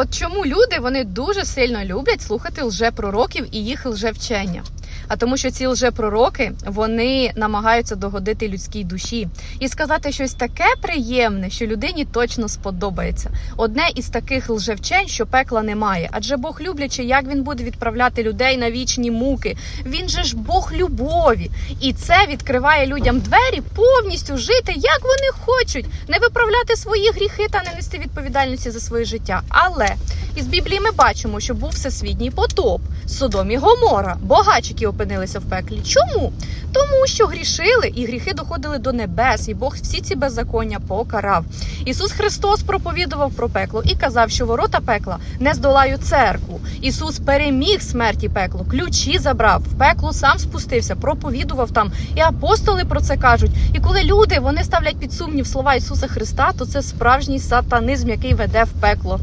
От чому люди вони дуже сильно люблять слухати лжепророків і їх лжевчення. А тому, що ці лжепророки вони намагаються догодити людській душі і сказати щось таке приємне, що людині точно сподобається. Одне із таких лжевчень, що пекла немає. Адже Бог люблячи, як він буде відправляти людей на вічні муки. Він же ж Бог любові, і це відкриває людям двері повністю жити, як вони хочуть, не виправляти свої гріхи та не нести відповідальності за своє життя. Але із Біблії ми бачимо, що був всесвітній потоп, Содом і Гомора, богач, які опинилися в пеклі. Чому? Тому що грішили і гріхи доходили до небес, і Бог всі ці беззаконня покарав. Ісус Христос проповідував про пекло і казав, що ворота пекла не здолають церкву. Ісус переміг смерть і пекло, ключі забрав, в пекло сам спустився, проповідував там. І апостоли про це кажуть. І коли люди вони ставлять під сумнів слова Ісуса Христа, то це справжній сатанизм, який веде в пекло.